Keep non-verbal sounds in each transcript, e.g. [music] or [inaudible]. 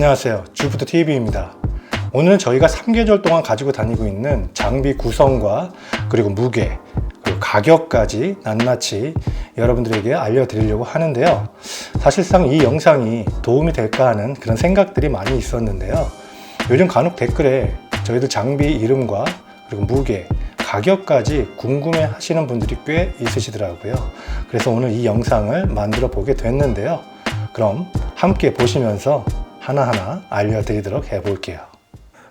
안녕하세요. 주부터 TV입니다. 오늘 저희가 3계절 동안 가지고 다니고 있는 장비 구성과 그리고 무게, 그리고 가격까지 낱낱이 여러분들에게 알려드리려고 하는데요. 사실상 이 영상이 도움이 될까 하는 그런 생각들이 많이 있었는데요. 요즘 간혹 댓글에 저희들 장비 이름과 그리고 무게, 가격까지 궁금해 하시는 분들이 꽤 있으시더라고요. 그래서 오늘 이 영상을 만들어 보게 됐는데요. 그럼 함께 보시면서 하나하나 알려드리도록 해볼게요.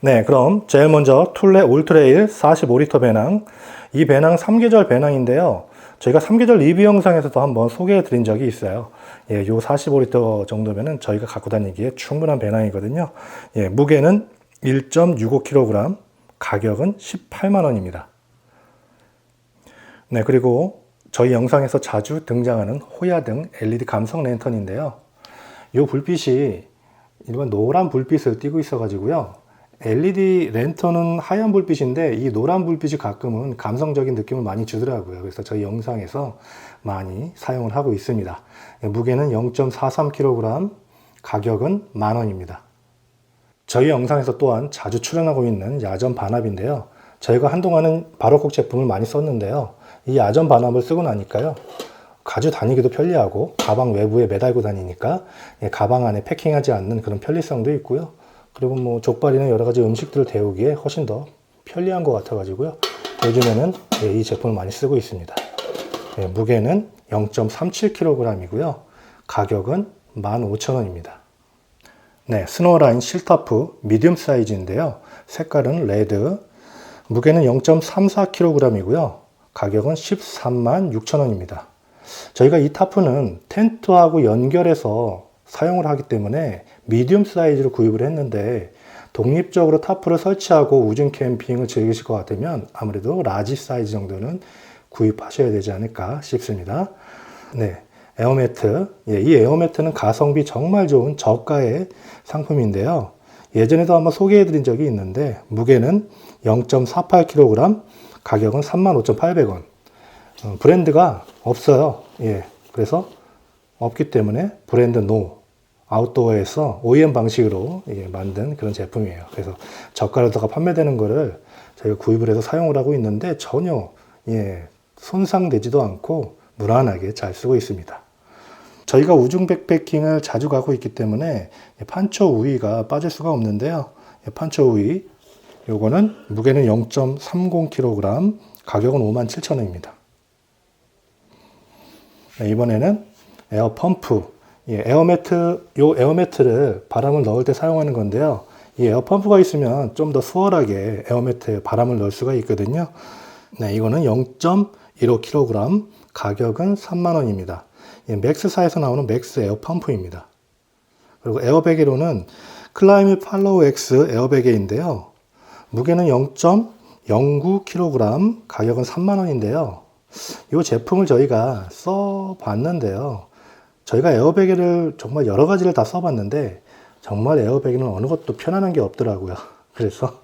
네, 그럼 제일 먼저 툴레 올트레일 45리터 배낭. 이 배낭 3계절 배낭인데요. 저희가 3계절 리뷰 영상에서도 한번 소개해 드린 적이 있어요. 예, 요 45리터 정도면은 저희가 갖고 다니기에 충분한 배낭이거든요. 예, 무게는 1.65kg, 가격은 18만 원입니다. 네, 그리고 저희 영상에서 자주 등장하는 호야 등 LED 감성 랜턴인데요. 이 불빛이 일반 노란 불빛을 띠고 있어 가지고요. LED 랜턴은 하얀 불빛인데 이 노란 불빛이 가끔은 감성적인 느낌을 많이 주더라고요. 그래서 저희 영상에서 많이 사용을 하고 있습니다. 무게는 0.43kg, 가격은 만 원입니다. 저희 영상에서 또한 자주 출연하고 있는 야전 반합인데요. 저희가 한동안은 바로콕 제품을 많이 썼는데요. 이 야전 반합을 쓰고 나니까요. 가져 다니기도 편리하고 가방 외부에 매달고 다니니까 예, 가방 안에 패킹하지 않는 그런 편리성도 있고요. 그리고 뭐 족발이나 여러 가지 음식들을 데우기에 훨씬 더 편리한 것 같아가지고요. 요즘에는 예, 이 제품을 많이 쓰고 있습니다. 예, 무게는 0.37kg이고요. 가격은 15,000원입니다. 네, 스노라인 실타프 미디움 사이즈인데요. 색깔은 레드. 무게는 0.34kg이고요. 가격은 13만 6천원입니다. 저희가 이 타프는 텐트하고 연결해서 사용을 하기 때문에 미디움 사이즈로 구입을 했는데 독립적으로 타프를 설치하고 우중 캠핑을 즐기실 것 같으면 아무래도 라지 사이즈 정도는 구입하셔야 되지 않을까 싶습니다. 네. 에어매트. 예, 이 에어매트는 가성비 정말 좋은 저가의 상품인데요. 예전에도 한번 소개해 드린 적이 있는데 무게는 0.48kg, 가격은 35,800원. 어, 브랜드가 없어요. 예. 그래서 없기 때문에 브랜드 노 아웃도어에서 OEM 방식으로 예, 만든 그런 제품이에요. 그래서 저가로다가 판매되는 거를 저희가 구입을 해서 사용을 하고 있는데 전혀 예, 손상되지도 않고 무난하게 잘 쓰고 있습니다. 저희가 우중 백패킹을 자주 가고 있기 때문에 판초 우위가 빠질 수가 없는데요. 판초 우위 요거는 무게는 0.30kg, 가격은 57,000원입니다. 네, 이번에는 에어 펌프. 예, 에어매트, 요 에어매트를 바람을 넣을 때 사용하는 건데요. 이 에어 펌프가 있으면 좀 더 수월하게 에어매트에 바람을 넣을 수가 있거든요. 네, 이거는 0.15kg, 가격은 3만원입니다. 예, 맥스사에서 나오는 맥스 에어 펌프입니다. 그리고 에어베개로는 클라이밋 팔로우 X 에어베개인데요. 무게는 0.09kg, 가격은 3만원인데요. 이 제품을 저희가 써봤는데요. 저희가 에어베개를 정말 여러 가지를 다 써봤는데 정말 에어베개는 어느 것도 편안한 게 없더라고요. [laughs] 그래서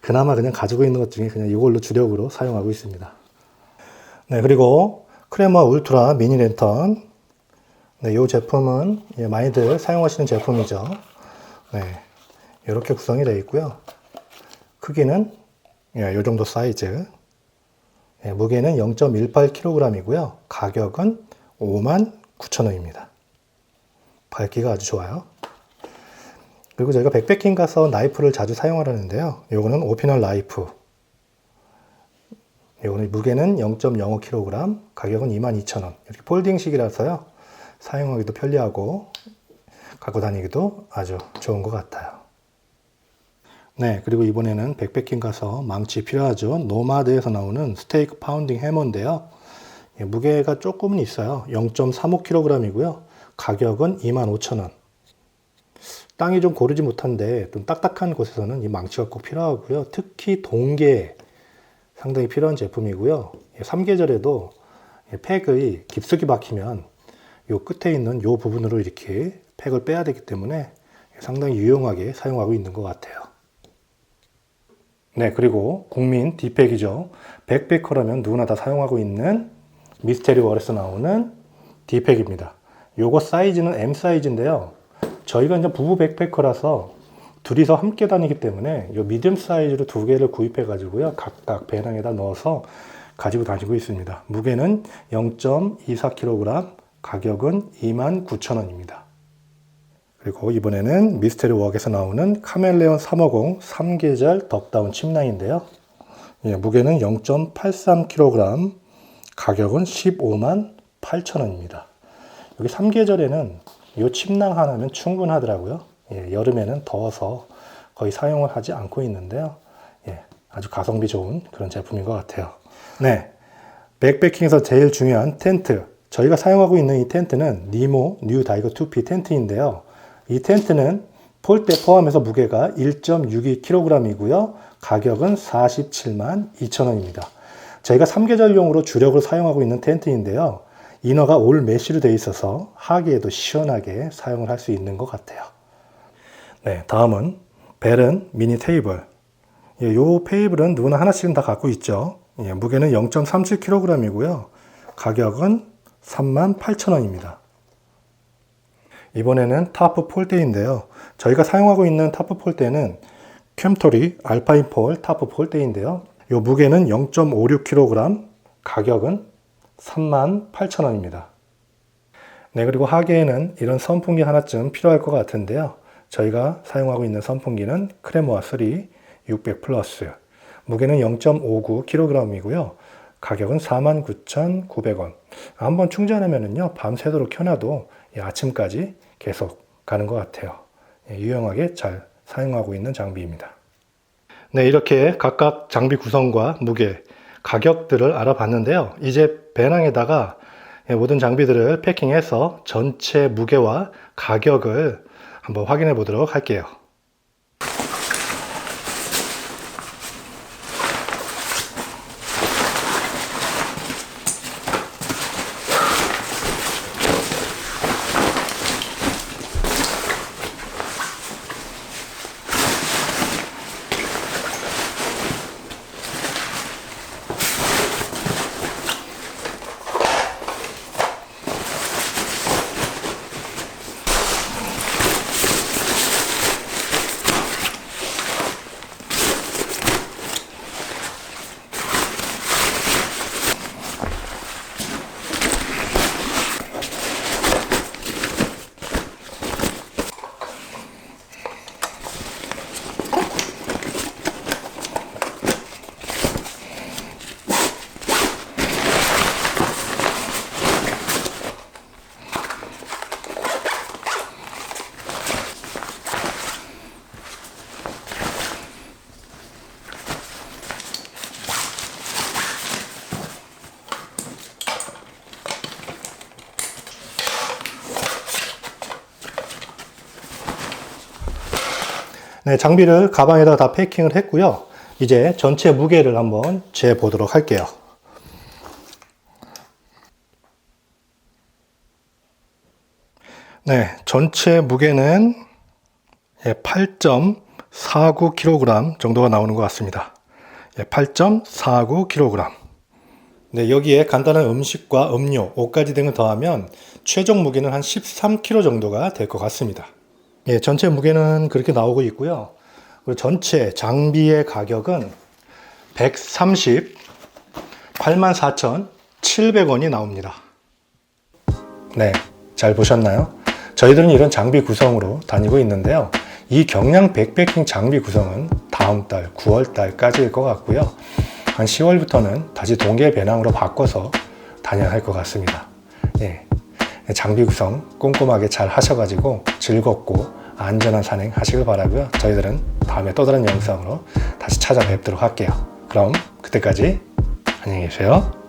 그나마 그냥 가지고 있는 것 중에 그냥 이걸로 주력으로 사용하고 있습니다. 네, 그리고 크레마 울트라 미니 랜턴. 네, 이 제품은 예, 많이들 사용하시는 제품이죠. 네, 이렇게 구성이 되어 있고요. 크기는 예, 이 정도 사이즈. 예, 무게는 0.18kg이고요. 가격은 59,000원입니다. 밝기가 아주 좋아요. 그리고 저희가 백패킹 가서 나이프를 자주 사용하려는데요. 요거는 오피널 나이프. 요거는 무게는 0.05kg, 가격은 22,000원. 이렇게 폴딩식이라서요. 사용하기도 편리하고 갖고 다니기도 아주 좋은 것 같아요. 네, 그리고 이번에는 백패킹 가서 망치 필요하죠. 노마드에서 나오는 스테이크 파운딩 해머인데요. 예, 무게가 조금은 있어요. 0.35kg이고요. 가격은 25,000원. 땅이 좀 고르지 못한데 좀 딱딱한 곳에서는 이 망치가 꼭 필요하고요. 특히 동계 상당히 필요한 제품이고요. 3계절에도 예, 팩의 깊숙이 박히면 이 끝에 있는 이 부분으로 이렇게 팩을 빼야 되기 때문에 상당히 유용하게 사용하고 있는 것 같아요. 네, 그리고 국민 디팩이죠. 백패커라면 누구나 다 사용하고 있는 미스테리 월에서 나오는 디팩입니다. 요거 사이즈는 M 사이즈인데요. 저희가 이제 부부 백패커라서 둘이서 함께 다니기 때문에 요 미디엄 사이즈로 두 개를 구입해 가지고요. 각각 배낭에다 넣어서 가지고 다니고 있습니다. 무게는 0.24kg, 가격은 29,000원입니다. 그리고 이번에는 미스테리 웍에서 나오는 카멜레온 350 3계절 덕다운 침낭인데요. 예, 무게는 0.83kg, 가격은 15만 8천원입니다. 여기 3계절에는 이 침낭 하나면 충분하더라고요. 예, 여름에는 더워서 거의 사용을 하지 않고 있는데요. 예, 아주 가성비 좋은 그런 제품인 것 같아요. 네. 백패킹에서 제일 중요한 텐트. 저희가 사용하고 있는 이 텐트는 니모 뉴 다이거 2P 텐트인데요. 이 텐트는 폴대 포함해서 무게가 1.62kg이고요. 가격은 47만 2천원입니다. 저희가 3계절용으로 주력으로 사용하고 있는 텐트인데요. 이너가 올 메쉬로 되어 있어서 하기에도 시원하게 사용을 할 수 있는 것 같아요. 네, 다음은 벨은 미니 테이블. 예, 요 테이블은 누구나 하나씩은 다 갖고 있죠. 예, 무게는 0.37kg이고요. 가격은 38,000원입니다. 이번에는 타프 폴대인데요. 저희가 사용하고 있는 타프 폴대는 캠토리 알파인 폴 타프 폴대인데요. 요 무게는 0.56kg, 가격은 38,000원입니다. 네, 그리고 하계에는 이런 선풍기 하나쯤 필요할 것 같은데요. 저희가 사용하고 있는 선풍기는 크레모아 3 600 플러스. 무게는 0.59kg이고요. 가격은 49,900원. 한번 충전하면은요, 밤새도록 켜놔도 아침까지 계속 가는 것 같아요. 예, 유용하게 잘 사용하고 있는 장비입니다. 네, 이렇게 각각 장비 구성과 무게, 가격들을 알아봤는데요. 이제 배낭에다가 예, 모든 장비들을 패킹해서 전체 무게와 가격을 한번 확인해 보도록 할게요. 네, 장비를 가방에다 다 패킹을 했고요. 이제 전체 무게를 한번 재 보도록 할게요. 네, 전체 무게는 8.49kg 정도가 나오는 것 같습니다. 8.49kg. 네, 여기에 간단한 음식과 음료, 옷가지 등을 더하면 최종 무게는 한 13kg 정도가 될 것 같습니다. 예, 전체 무게는 그렇게 나오고 있고요. 그리고 전체 장비의 가격은 138만 4,700원이 나옵니다. 네, 잘 보셨나요? 저희들은 이런 장비 구성으로 다니고 있는데요. 이 경량 백패킹 장비 구성은 다음 달 9월 달까지일 것 같고요. 한 10월부터는 다시 동계 배낭으로 바꿔서 다녀야 할 것 같습니다. 예, 장비 구성 꼼꼼하게 잘 하셔가지고 즐겁고 안전한 산행 하시길 바라고요. 저희들은 다음에 또 다른 영상으로 다시 찾아뵙도록 할게요. 그럼 그때까지 안녕히 계세요.